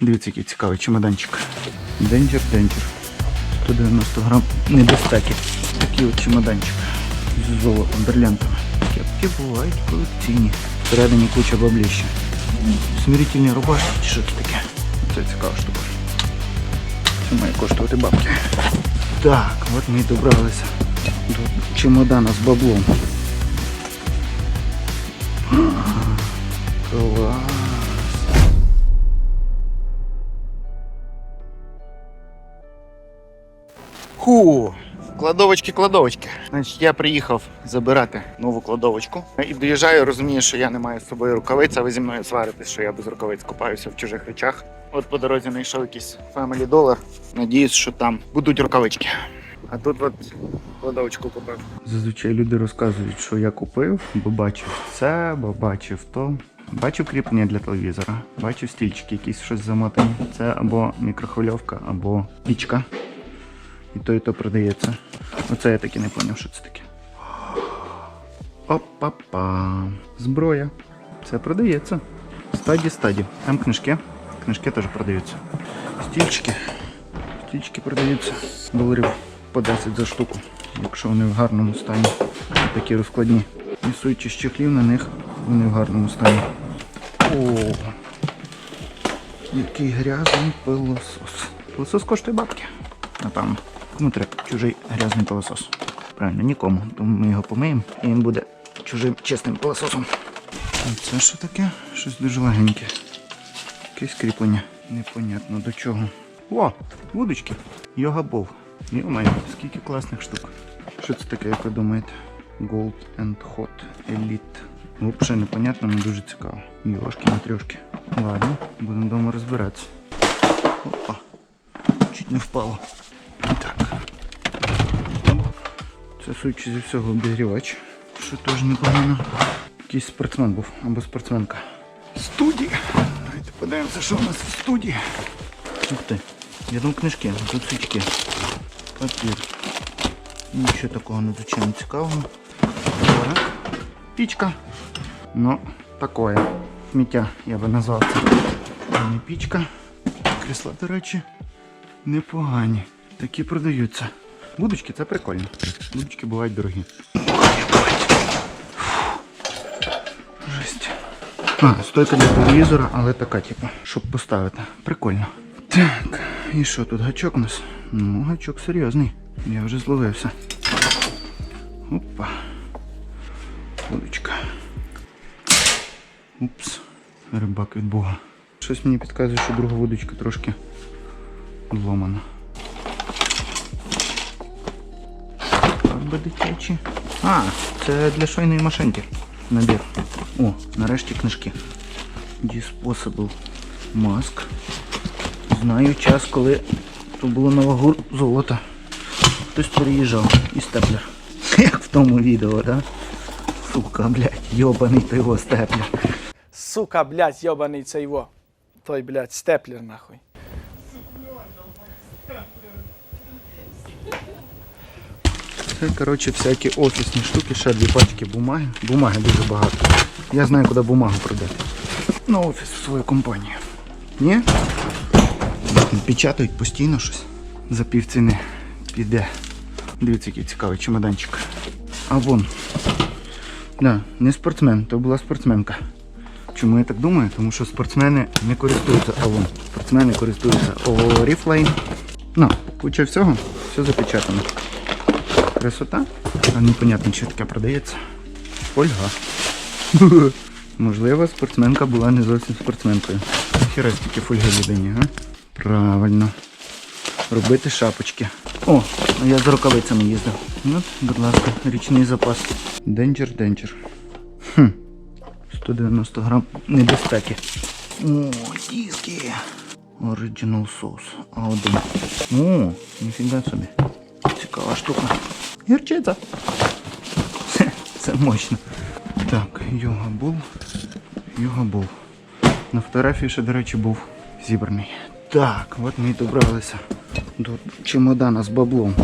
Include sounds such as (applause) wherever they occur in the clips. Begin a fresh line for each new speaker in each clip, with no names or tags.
Дивіться, який цікавий чемоданчик. Денджер, денджер. 190 грам небезпеки. Такий от чемоданчик з золотом, бриллиантами. Кепки бувають колекційні. Всередині куча бабліща. Смирительні рубашки чи що це таке? Це цікава штука. Це має коштувати бабки. Так, от ми і добралися до чемодана з баблом. Клас. Ху, кладовочки, кладовочки. Значить, я приїхав забирати нову кладовочку. І доїжджаю, розумію, що я не маю з собою рукавиць, а ви зі мною сваритесь, що я без рукавиць купаюся в чужих речах. От по дорозі знайшов якийсь Family Dollar. Надіюсь, що там будуть рукавички. А тут от кладовочку купив. Зазвичай люди розказують, що я купив, бо бачив це, бо бачив то. Бачив кріплення для телевізора, бачив стільчики, якісь щось замотані. Це або мікрохвильовка, або пічка. І то, і то продається. Оце я таки не зрозумів, що це таке. Опа-па. Зброя. Це продається. Стаді стаді. Там книжки. Книжки теж продаються. Стільчики. Стільчики продаються. Доларів по 10 за штуку, якщо вони в гарному стані. Такі розкладні. Несуючи щехлів на них, вони в гарному стані. О, який грязний пилосос. Пилосос коштує бабки. Напевно. Кому треба чужий грязний пилосос? Правильно, нікому. Тому ми його помиємо і він буде чужим чистим пилососом. А це що таке? Щось дуже легеньке. Якесь кріплення. Непонятно до чого. О, вудочки. Йога бол. Йо-моє, скільки класних штук. Що це таке, як ви думаєте? Gold and Hot Elite. Взагалі непонятно, але дуже цікаво. Йошки матрьошки. Ладно, будемо вдома розбиратися. Опа. Чуть не впало. Так. Оп. Це судячи зі всього обігрівач. Що теж непогано. Якийсь спортсмен був або спортсменка. Студія. Давайте подивимося, що у нас в студії. Ух ти. Я думав книжки, а тут свічки. Папір. Нічого такого надзвичайно цікавого. Так. Пічка. Ну, такое. Сміття я би назвав це. Не пічка. Крісла, до речі, непогані. Такі продаються. Будочки це прикольно. Будочки бувають дорогі. Жесть. А, стойка для телевізора, але така, типу, щоб поставити. Прикольно. Так, і що тут гачок у нас? Ну, гачок серйозний. Я вже зловився. Опа. Удочка. Упс. Рибак від Бога. Щось мені підказує, що друга вудочка трошки зломана. Фарби дитячі. А, це для швейної машинки. Набір. О, нарешті книжки. Disposable Mask. Знаю час, коли тут було на вагу золота. Хтось переїжджав і степлер. (laughs) Як в тому відео, да? Сука, блядь, йобаний той його степлер.
Сука, блядь, йобаний цей во. Той, блядь, степлер нахуй.
Це, всякі офісні штуки, ще дві пачки бумаги. Бумаги дуже багато. Я знаю, куди бумагу продати. На офіс в свою компанію. Ні? Печатають постійно щось. За півціни піде. Дивіться, який цікавий чемоданчик. А вон. Да, не спортсмен, то була спортсменка. Чому я так думаю? Тому що спортсмени не користуються Авон. Спортсмени користуються Oriflame. Ну, куча всього, все запечатано. Красота. А непонятно, що таке продається. Ольга. (laughs) Можливо, спортсменка була не зовсім спортсменкою. Хіра тільки фольги людині, а? Правильно. Робити шапочки. О, я з рукавицями їздив. Ну, будь ласка, річний запас. Денджер, денджер. Хм. 190 грам небезпеки. О, диски. Original Sauce. А один. О, ніфіга собі. Цікава штука. Гірчиця. Це, (laughs) це мощно. Так, йога був. Йога був. На фотографії ще, до речі, був зібраний. Так, от ми і добралися до чемодана з баблом.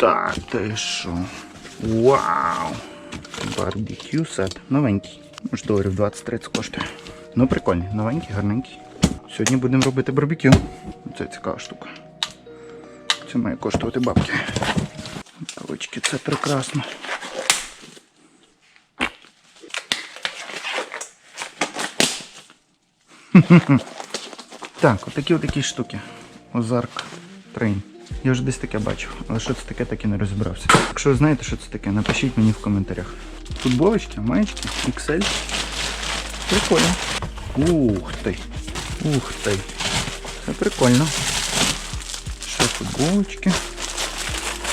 Так, ти що? Вау! Барбекю сет. Новенький. Може доларів 20-30 коштує. Ну, прикольний, новенький, гарненький. Сьогодні будемо робити барбекю. Це цікава штука. Це має коштувати бабки. Кавички, це прекрасно. Так, отакі отакі штуки. Озарк Трейн. Я вже десь таке бачив, але що це таке, так і не розібрався. Якщо ви знаєте, що це таке, напишіть мені в коментарях. Футболочки, маєчки, XL. Прикольно. Ух ти. Ух ти. Це прикольно. Футболочки,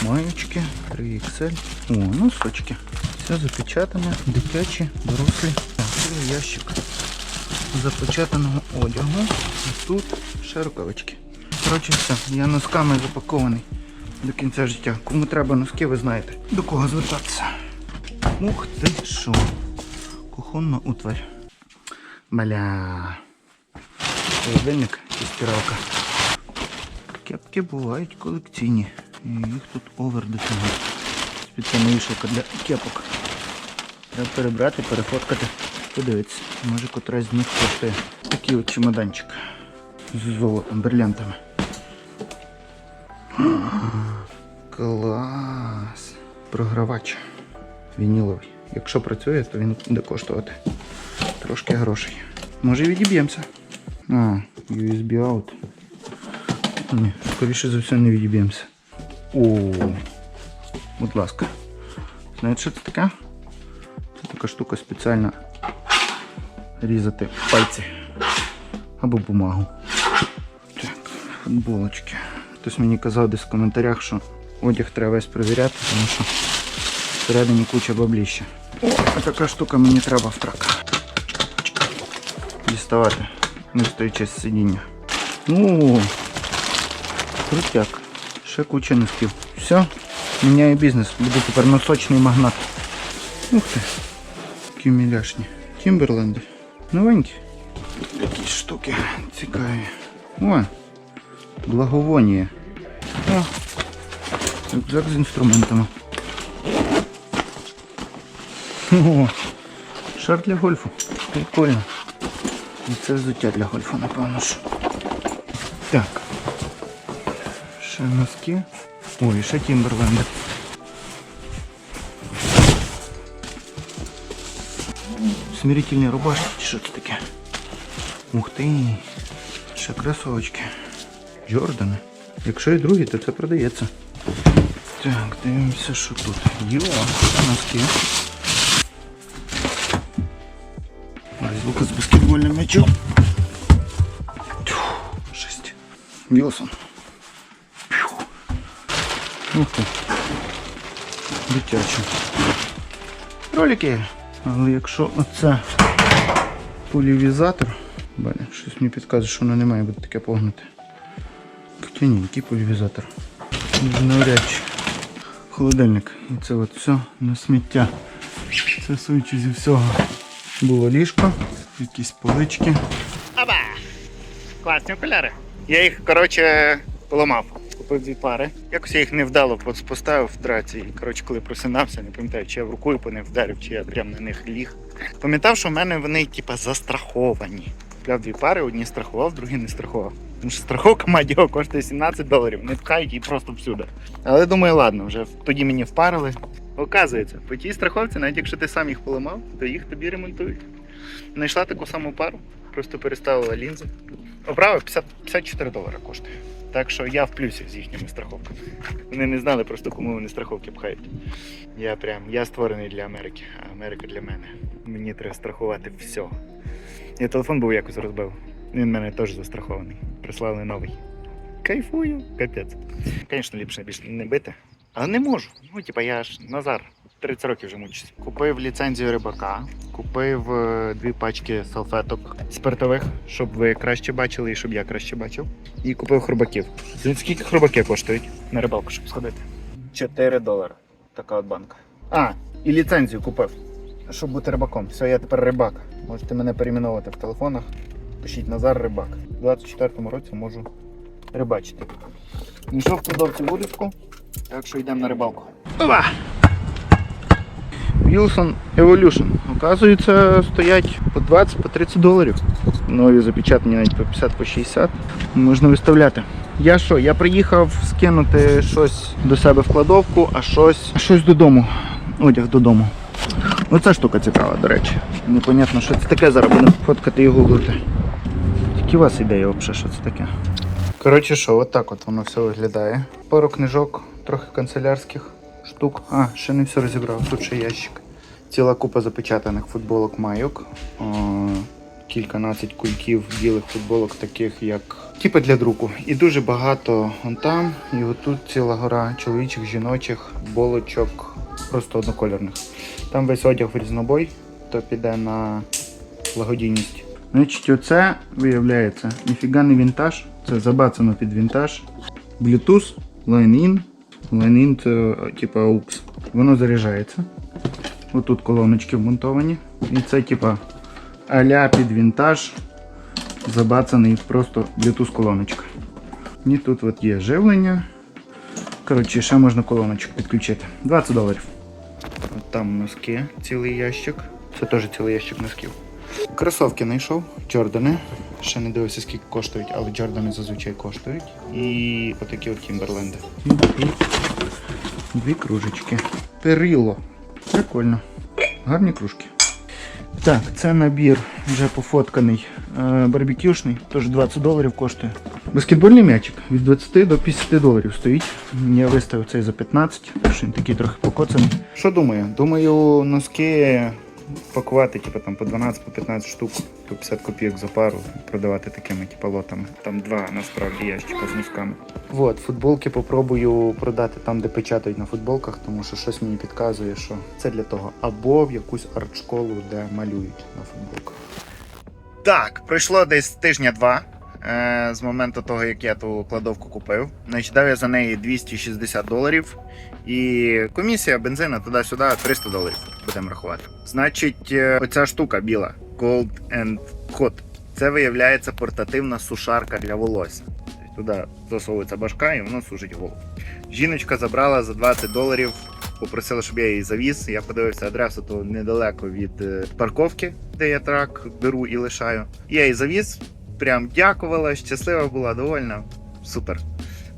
маєчки, 3XL. О, носочки. Все запечатане, дитячі, дорослі. Так, ящик запечатаного одягу. І тут ще рукавички. Коротше, все, я носками запакований до кінця життя. Кому треба носки, ви знаєте. До кого звертатися. Ух ти що. Кухонна утварь. Бля. Холодильник і стиралка. Кепки бувають колекційні. І їх тут овер до. Спеціальна вішалка для кепок. Треба перебрати, перефоткати, подивитися. Може котрась з них коштує. Такий от чемоданчик з золотом, брилянтами. Клас. Програвач. Вініловий. Якщо працює, то він буде коштувати трошки грошей. Може відіб'ємося. А, USB out. Ні, скоріше за все не відіб'ємося. О, будь ласка. Знаєте, що це таке? Це така штука спеціальна різати пальці або бумагу. Так, футболочки. Хтось мені казав десь в коментарях, що одяг треба весь перевіряти, тому що всередині куча бабліща. О, така штука мені треба в трак. Діставати, не стоячи з сидіння. Ну, крутяк. Ще куча носків. Все, міняю бізнес. Буду тепер носочний магнат. Ух ти. Які міляшні. Тімберленди. Новенькі. Якісь штуки цікаві. О, благовонія. О, рюкзак з інструментами. О, шар для гольфу. Прикольно. І це взуття для гольфу, напевно. що. Так. Ще носки. Ой, ще тімберленди. Смирительні рубашки, що це таке? Ух ти. Ще кросовочки. Джордани. Якщо і другі, то це продається. Так, дивимося, що тут. Йо, носки. Звука з баскетбольним м'ячом. Тьфу, Жесть. Вілсон. Ух ти. Дитячі. Ролики. Але якщо оце полівізатор, Бля, щось мені підказує, що воно не має бути таке погнуте. Хоча ні, який полівізатор. Дуже навряд чи. Холодильник. І це от все на сміття. Це суючи зі всього. Було ліжко, якісь полички.
Аба! Класні окуляри. Я їх, коротше, поламав. Купив дві пари. Якось я їх невдало пос- поставив в драці. І, коротше, коли просинався, не пам'ятаю, чи я в рукою по них вдарив, чи я прямо на них ліг. Пам'ятав, що в мене вони, типа, застраховані. Купляв дві пари, одні страхував, другі не страхував. Тому що страховка Мадіо коштує 17 доларів, не пхають її просто всюди. Але думаю, ладно, вже тоді мені впарили. Оказується, по тій страховці, навіть якщо ти сам їх поламав, то їх тобі ремонтують. Знайшла таку саму пару, просто переставила лінзи. Оправа 50, 54 долара коштує. Так що я в плюсі з їхніми страховками. Вони не знали просто, кому вони страховки пхають. Я прям я створений для Америки, а Америка для мене. Мені треба страхувати все. Я телефон був якось розбив. Він в мене теж застрахований. Прислали новий. Кайфую, капець. Звісно, ліпше більше не бити. Але не можу. Ну, типа, я ж Назар, 30 років вже мучуся. Купив ліцензію рибака, купив е, дві пачки салфеток спиртових, щоб ви краще бачили і щоб я краще бачив. І купив хробаків. Скільки хробаки коштують на рибалку, щоб сходити? 4 долари. Така от банка. А, і ліцензію купив, щоб бути рибаком. Все, я тепер рибак. Можете мене перейменувати в телефонах. Пишіть Назар Рибак. У 24-му році можу рибачити. Знайшов в вудочку, так що йдемо на рибалку.
Опа! Wilson Evolution. Оказується, стоять по 20, по 30 доларів. Нові запечатані навіть по 50, по 60. Можна виставляти. Я що, я приїхав скинути щось до себе в кладовку, а щось, щось додому. Одяг додому. Оця штука цікава, до речі. Непонятно, що це таке, зараз будемо фоткати і гуглити. Які у вас ідеї взагалі, що це таке? Коротше, що, отак от воно все виглядає. Пару книжок, трохи канцелярських штук. А, ще не все розібрав. Тут ще ящик. Ціла купа запечатаних футболок майок. Кільканадцять кульків білих футболок, таких як типу для друку. І дуже багато вон там. І отут ціла гора чоловічих, жіночих, болочок, просто однокольорних. Там весь одяг в різнобой, то піде на благодійність. Значить, оце виявляється ніфіга не вінтаж, це забацано під вінтаж. Bluetooth, Line-in. Line-in це типа AUX. Воно заряджається. Отут колоночки вмонтовані. І це типа аля під вінтаж. Забацаний просто Bluetooth колоночка. І тут от є живлення. Коротше, ще можна колоночок підключити. 20 доларів. От там носки, цілий ящик. Це теж цілий ящик носків. Кросовки знайшов, Джордани. Ще не дивився, скільки коштують, але Джордани зазвичай коштують. І отакі от Тімберленди. Дві, кружечки. Перило. Прикольно. Гарні кружки. Так, це набір вже пофотканий е, барбекюшний, теж 20 доларів коштує. Баскетбольний м'ячик від 20 до 50 доларів стоїть. Я виставив цей за 15, тому що він такий трохи покоцаний. Що думаю? Думаю, носки пакувати типу, там, по 12 по 15 штук, по 50 копійок за пару, продавати такими типу, лотами. Там два насправді ящика з носками. Вот, футболки попробую продати там, де печатають на футболках, тому що щось мені підказує, що це для того. Або в якусь арт-школу, де малюють на футболках. Так, пройшло десь тижня-два е, з моменту того, як я ту кладовку купив. Значить, дав я за неї 260 доларів. І комісія бензина туди-сюди 300 доларів будемо рахувати. Значить, е, оця штука біла Gold and Hot. Це виявляється портативна сушарка для волосся. Туди засовується башка і воно сушить голову. Жіночка забрала за 20 доларів, попросила, щоб я її завіз. Я подивився адресу, то недалеко від е, парковки, де я трак беру і лишаю. Я її завіз, прям дякувала, щаслива була, довольна. Супер.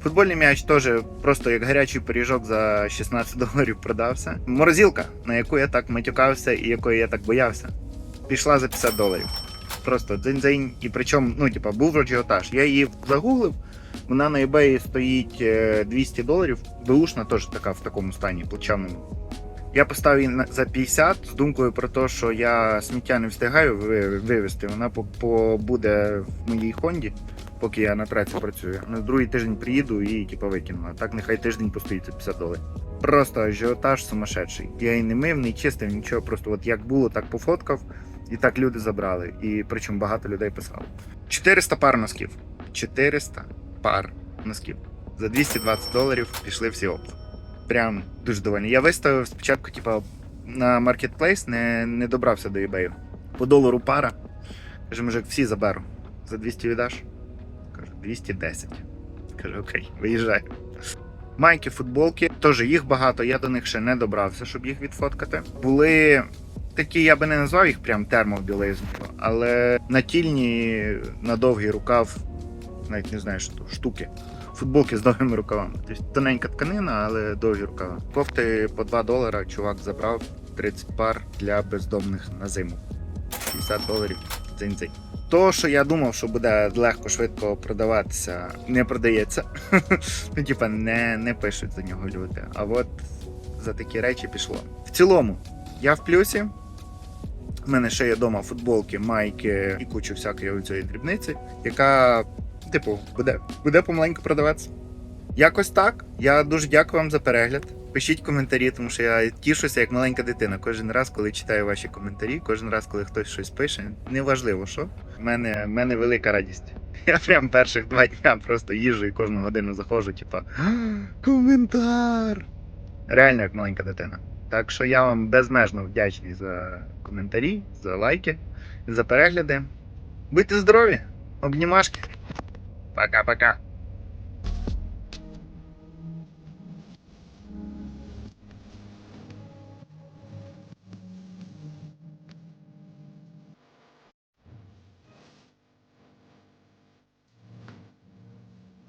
Футбольний м'яч теж просто як гарячий пиріжок за 16 (laughs) доларів продався. Морозилка, на яку я так матюкався і якої я так боявся, пішла за 50 доларів. Просто дзень-дзень. І причому, ну, типа, був ажіотаж. Я її загуглив, вона на eBay стоїть е, 200 доларів. Беушна теж така в такому стані, плачевному. Я поставив її за 50 з думкою про те, що я сміття не встигаю ви- вивезти. Вона побуде в моїй Хонді, поки я на праці працюю. На другий тиждень приїду і типу, викину. А так нехай тиждень постоїть за 50 доларів. Просто ажіотаж сумасшедший. Я її не мив, не чистив, нічого. Просто от як було, так пофоткав, і так люди забрали. І причому багато людей писало. 400 пар носків. 400 пар носків. За 220 доларів пішли всі опти. Прям дуже довольний. Я виставив спочатку, типа, на маркетплейс, не, не добрався до eBay. По долару пара. Каже, мужик, всі заберу. За 200 віддаш? Кажу, 210. Каже, окей, виїжджай. Майки, футболки, теж їх багато, я до них ще не добрався, щоб їх відфоткати. Були такі, я би не назвав їх прям термобілизм, але натільні на довгий рукав, навіть не знаю, що то, штуки. Футболки з довгими рукавами. Тобто тоненька тканина, але довгі рукава. Кофти по 2 долара чувак забрав 30 пар для бездомних на зиму. 50 доларів дзинь-дзинь. То, що я думав, що буде легко, швидко продаватися, не продається. (laughs) ну, типа, не, не пишуть за нього люди. А от за такі речі пішло. В цілому, я в плюсі. У мене ще є вдома футболки, майки і кучу всякої цієї дрібниці, яка, типу, буде, буде помаленьку продаватися. Якось так. Я дуже дякую вам за перегляд. Пишіть коментарі, тому що я тішуся як маленька дитина. Кожен раз, коли читаю ваші коментарі, кожен раз, коли хтось щось пише, неважливо що. В мене, в мене велика радість. (laughs) Я прям перших два дня просто їжджу і кожну годину заходжу, типа коментар. Реально як маленька дитина. Так що я вам безмежно вдячний за коментарі, за лайки, за перегляди. Будьте здорові! Обнімашки! Пока-пока!